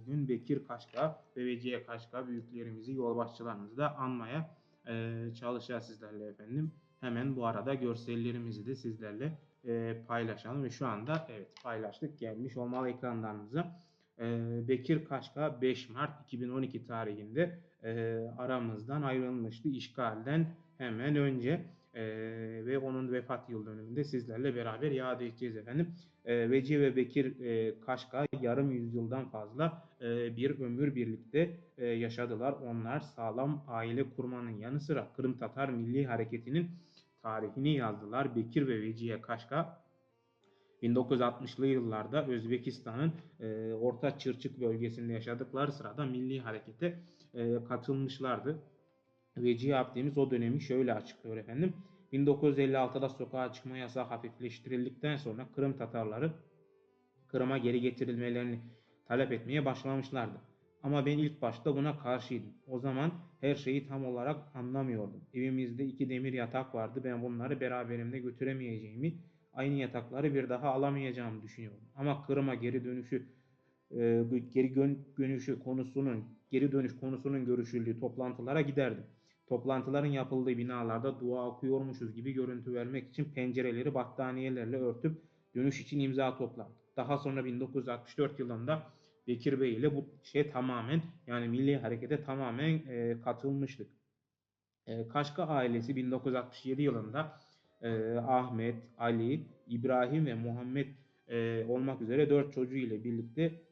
bugün Bekir Kaşka ve Vecihe Kaşka büyüklerimizi, yolbaşçılarımızı da anmaya e, çalışacağız sizlerle efendim. Hemen bu arada görsellerimizi de sizlerle e, paylaşalım ve şu anda evet paylaştık gelmiş olmalı ekranlarınıza. E, Bekir Kaşka 5 Mart 2012 tarihinde e, aramızdan ayrılmıştı işgalden hemen önce e, ve onun vefat yıl dönümünde sizlerle beraber yad edeceğiz efendim. E, Veci ve Bekir e, Kaşka yarım yüzyıldan fazla e, bir ömür birlikte e, yaşadılar. Onlar sağlam aile kurmanın yanı sıra Kırım Tatar Milli Hareketi'nin tarihini yazdılar. Bekir ve Veciye Kaşka 1960'lı yıllarda Özbekistan'ın e, Orta Çırçık bölgesinde yaşadıkları sırada milli harekete e, katılmışlardı. Vecihi Abdemiz o dönemi şöyle açıklıyor efendim. 1956'da sokağa çıkma yasağı hafifleştirildikten sonra Kırım Tatarları Kırım'a geri getirilmelerini talep etmeye başlamışlardı. Ama ben ilk başta buna karşıydım. O zaman her şeyi tam olarak anlamıyordum. Evimizde iki demir yatak vardı. Ben bunları beraberimde götüremeyeceğimi, aynı yatakları bir daha alamayacağımı düşünüyordum. Ama Kırım'a geri dönüşü e, geri dönüşü konusunun geri dönüş konusunun görüşüldüğü toplantılara giderdim. Toplantıların yapıldığı binalarda dua okuyormuşuz gibi görüntü vermek için pencereleri battaniyelerle örtüp dönüş için imza toplardık. Daha sonra 1964 yılında Bekir Bey ile bu şey tamamen yani milli harekete tamamen e, katılmıştık. E, Kaşka ailesi 1967 yılında e, Ahmet, Ali, İbrahim ve Muhammed e, olmak üzere dört çocuğu ile birlikte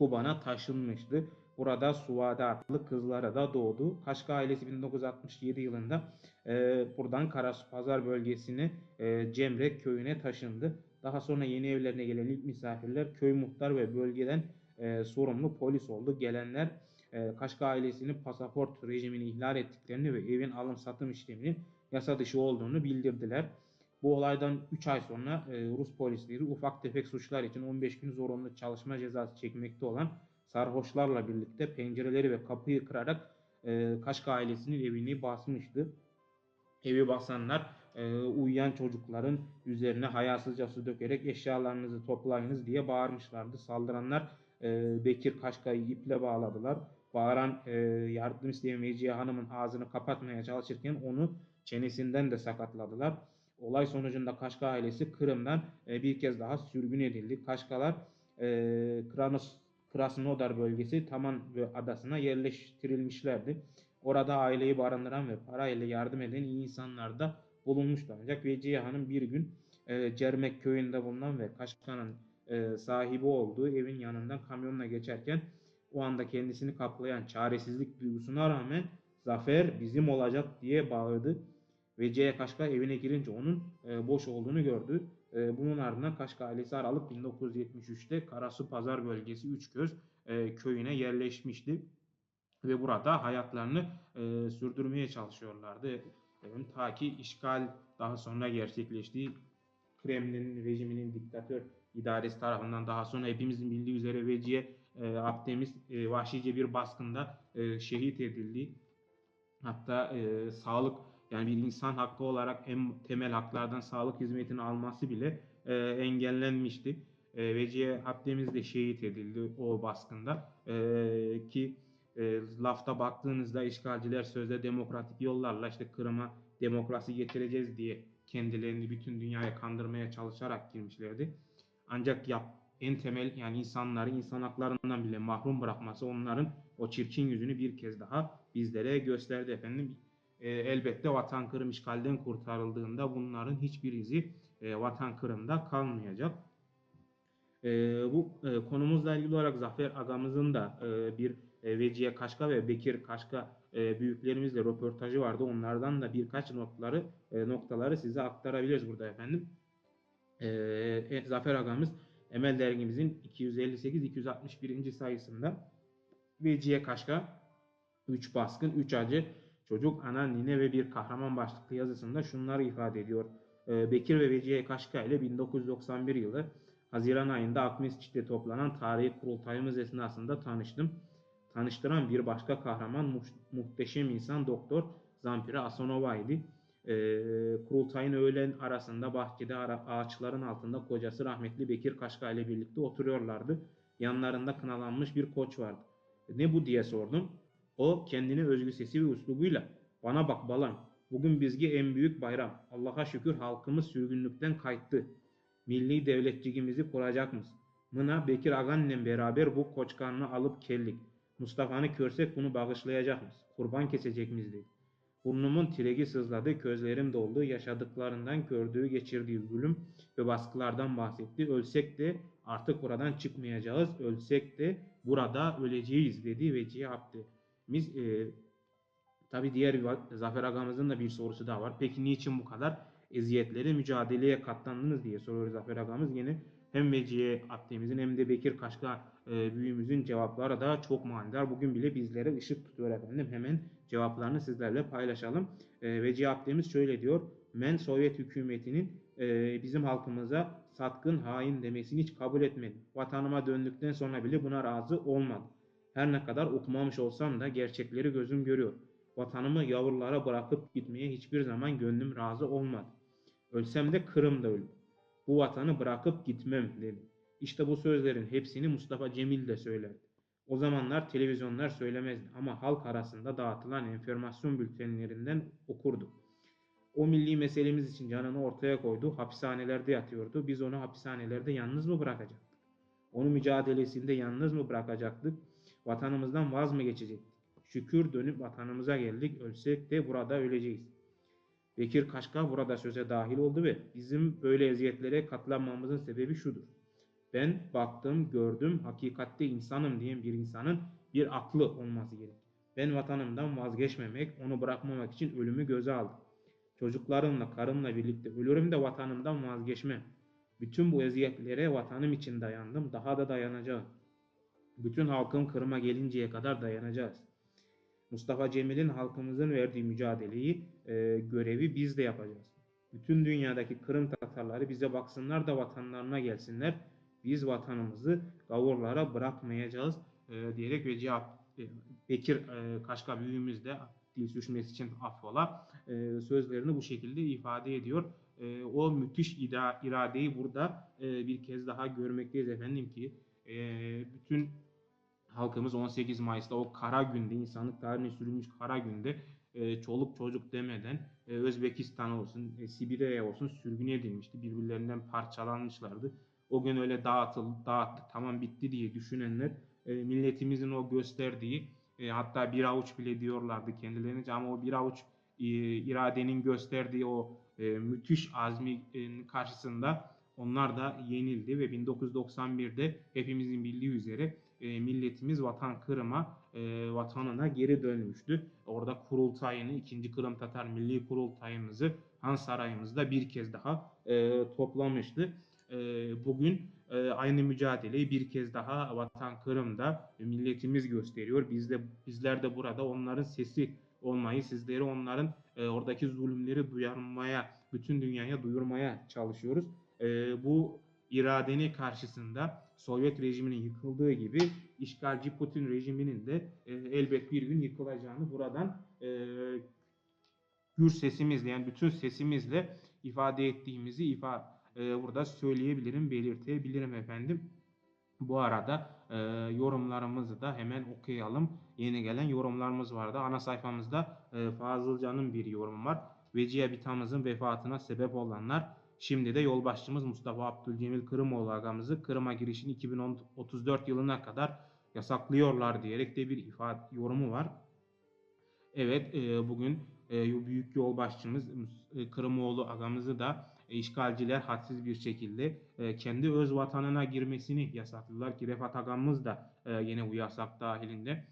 Kuban'a taşınmıştı. Burada Suvade adlı kızlara da doğdu. Kaşka ailesi 1967 yılında e, buradan Karasu Pazar bölgesine e, Cemre köyüne taşındı. Daha sonra yeni evlerine gelen ilk misafirler köy muhtar ve bölgeden e, sorumlu polis oldu. Gelenler e, Kaşka ailesinin pasaport rejimini ihlal ettiklerini ve evin alım satım işleminin yasa dışı olduğunu bildirdiler. Bu olaydan 3 ay sonra e, Rus polisleri ufak tefek suçlar için 15 gün zorunlu çalışma cezası çekmekte olan sarhoşlarla birlikte pencereleri ve kapıyı kırarak e, Kaşka ailesinin evini basmıştı. Evi basanlar e, uyuyan çocukların üzerine hayasızca su dökerek eşyalarınızı toplayınız diye bağırmışlardı. Saldıranlar e, Bekir Kaşka'yı iple bağladılar. Bağıran e, yardım isteyen Vecihe Hanım'ın ağzını kapatmaya çalışırken onu çenesinden de sakatladılar. Olay sonucunda Kaşka ailesi Kırım'dan e, bir kez daha sürgün edildi. Kaşkalar e, Kranos, Krasnodar bölgesi Taman ve adasına yerleştirilmişlerdi. Orada aileyi barındıran ve parayla yardım eden iyi insanlar da bulunmuştu. Ancak Vecihe Hanım bir gün e, Cermek köyünde bulunan ve Kaşka'nın e, sahibi olduğu evin yanından kamyonla geçerken o anda kendisini kaplayan çaresizlik duygusuna rağmen zafer bizim olacak diye bağırdı. Ve C. Kaşka evine girince onun e, boş olduğunu gördü. E, bunun ardından Kaşka ailesi Aralık 1973'te Karasu Pazar bölgesi Üçgöz e, köyüne yerleşmişti. Ve burada hayatlarını e, sürdürmeye çalışıyorlardı. E, ta ki işgal daha sonra gerçekleşti. Kremlin rejiminin diktatör idaresi tarafından daha sonra hepimizin bildiği üzere Veciye e, Abdemiz e, vahşice bir baskında e, şehit edildi. Hatta e, sağlık yani bir insan hakkı olarak en temel haklardan sağlık hizmetini alması bile e, engellenmişti. E, Vecihe Abdemiz de şehit edildi o baskında e, ki e, lafta baktığınızda işgalciler sözde demokratik yollarla işte Kırım'a demokrasi getireceğiz diye kendilerini bütün dünyaya kandırmaya çalışarak girmişlerdi. Ancak yap, en temel yani insanları insan haklarından bile mahrum bırakması onların o çirkin yüzünü bir kez daha bizlere gösterdi efendim. E, elbette vatan Kırım işgalden kurtarıldığında bunların hiçbir izi e, vatan Kırım'da kalmayacak. E, bu e, konumuzla ilgili olarak Zafer Agamızın da e, bir e, Vecihe Kaşka ve Bekir Kaşka e, büyüklerimizle röportajı vardı. Onlardan da birkaç notları e, noktaları size aktarabiliriz burada efendim. E, e, Zafer Agamız Emel dergimizin 258-261. sayısında Vecihe Kaşka 3 baskın, 3 acı, çocuk, ana, nine ve bir kahraman başlıklı yazısında şunları ifade ediyor. E, Bekir ve Vecihe Kaşka ile 1991 yılı Haziran ayında Akmesçit'te toplanan tarihi kurultayımız esnasında tanıştım. Tanıştıran bir başka kahraman mu muhteşem insan Doktor Zampira Asonova idi. E, kurultayın öğlen arasında bahçede ağaçların altında kocası rahmetli Bekir Kaşka ile birlikte oturuyorlardı. Yanlarında kınalanmış bir koç vardı. Ne bu diye sordum. O kendine özgü sesi ve üslubuyla bana bak balam bugün bizge en büyük bayram. Allah'a şükür halkımız sürgünlükten kayıttı. Milli devletçiliğimizi kuracak mısın? Mına Bekir Agan'la beraber bu koçkanını alıp kellik. Mustafa'nı körsek bunu bağışlayacak mısın? Kurban kesecek miyiz dedi. Burnumun tiregi sızladı, gözlerim doldu, yaşadıklarından gördüğü, geçirdiği zulüm ve baskılardan bahsetti. Ölsek de artık buradan çıkmayacağız, ölsek de burada öleceğiz dedi Vecihi Abdimiz. E, Tabi diğer Zafer Agamızın da bir sorusu daha var. Peki niçin bu kadar eziyetlere, mücadeleye katlandınız diye soruyor Zafer Agamız. Yine hem Vecihe Abdimizin hem de Bekir Kaşka e, büyüğümüzün cevapları da çok manidar. Bugün bile bizlere ışık tutuyor efendim. Hemen cevaplarını sizlerle paylaşalım. E, Vecihe Abdimiz şöyle diyor. Men Sovyet hükümetinin e, bizim halkımıza satkın hain demesini hiç kabul etmedim. Vatanıma döndükten sonra bile buna razı olmadım. Her ne kadar okumamış olsam da gerçekleri gözüm görüyor. Vatanımı yavrulara bırakıp gitmeye hiçbir zaman gönlüm razı olmadı. Ölsem de Kırım'da ölüm. Bu vatanı bırakıp gitmem dedim. İşte bu sözlerin hepsini Mustafa Cemil de söylerdi. O zamanlar televizyonlar söylemezdi ama halk arasında dağıtılan enformasyon bültenlerinden okurdu. O milli meselemiz için canını ortaya koydu, hapishanelerde yatıyordu. Biz onu hapishanelerde yalnız mı bırakacaktık? Onu mücadelesinde yalnız mı bırakacaktık? Vatanımızdan vaz mı geçecektik? Şükür dönüp vatanımıza geldik, ölsek de burada öleceğiz. Bekir Kaşka burada söze dahil oldu ve bizim böyle eziyetlere katlanmamızın sebebi şudur. Ben baktım, gördüm, hakikatte insanım diyen bir insanın bir aklı olması gerek. Ben vatanımdan vazgeçmemek, onu bırakmamak için ölümü göze aldım. Çocuklarımla, karımla birlikte ölürüm de vatanımdan vazgeçmem. Bütün bu eziyetlere vatanım için dayandım, daha da dayanacağım. Bütün halkım Kırım'a gelinceye kadar dayanacağız. Mustafa Cemil'in halkımızın verdiği mücadeleyi, e, görevi biz de yapacağız. Bütün dünyadaki Kırım Tatarları bize baksınlar da vatanlarına gelsinler. Biz vatanımızı gavurlara bırakmayacağız e, diyerek ve cevap e, Bekir e, Kaşka büyüğümüz de dil sürçmesi için affola e, sözlerini bu şekilde ifade ediyor. E, o müthiş ida, iradeyi burada e, bir kez daha görmekteyiz efendim ki e, bütün halkımız 18 Mayıs'ta o kara günde, insanlık tarihine sürülmüş kara günde e, çoluk çocuk demeden e, Özbekistan olsun, e, Sibirya'ya olsun sürgün edilmişti. Birbirlerinden parçalanmışlardı. O gün öyle dağıtıldı, dağıttık, tamam bitti diye düşünenler e, milletimizin o gösterdiği e, hatta bir avuç bile diyorlardı kendilerine ama o bir avuç e, iradenin gösterdiği o e, müthiş azmi karşısında onlar da yenildi ve 1991'de hepimizin bildiği üzere e, milletimiz vatan Kırım'a e, vatanına geri dönmüştü. Orada kurultayını, 2. Kırım Tatar Milli Kurultayımızı Han Sarayımızda bir kez daha e, toplamıştı. Bugün aynı mücadeleyi bir kez daha vatan Kırım'da milletimiz gösteriyor. Biz de bizler de burada onların sesi olmayı, sizleri onların oradaki zulümleri duyarmaya, bütün dünyaya duyurmaya çalışıyoruz. Bu iradeni karşısında Sovyet rejiminin yıkıldığı gibi işgalci Putin rejiminin de e, elbet bir gün yıkılacağını buradan e, gür sesimizle yani bütün sesimizle ifade ettiğimizi ifade e, burada söyleyebilirim, belirtebilirim efendim. Bu arada e, yorumlarımızı da hemen okuyalım. Yeni gelen yorumlarımız vardı. Ana sayfamızda e, Fazılcan'ın bir yorumu var. Vecihe Bitamızın vefatına sebep olanlar Şimdi de yolbaşçımız Mustafa Abdülcemil Kırımoğlu agamızı Kırım'a girişini 2034 yılına kadar yasaklıyorlar diyerek de bir ifade yorumu var. Evet e, bugün e, büyük yolbaşçımız e, Kırımoğlu agamızı da e, işgalciler hadsiz bir şekilde e, kendi öz vatanına girmesini yasakladılar ki Refat agamız da e, yine bu yasak dahilinde.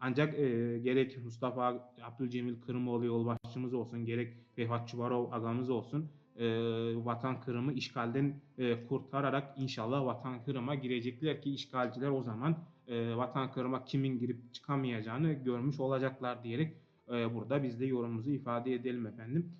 Ancak e, gerek Mustafa Abdülcemil Kırımoğlu yolbaşçımız olsun gerek Refat Çuvarov agamız olsun e, vatan Kırım'ı işgalden e, kurtararak inşallah vatan Kırım'a girecekler ki işgalciler o zaman e, vatan Kırım'a kimin girip çıkamayacağını görmüş olacaklar diyerek e, burada biz de yorumumuzu ifade edelim efendim.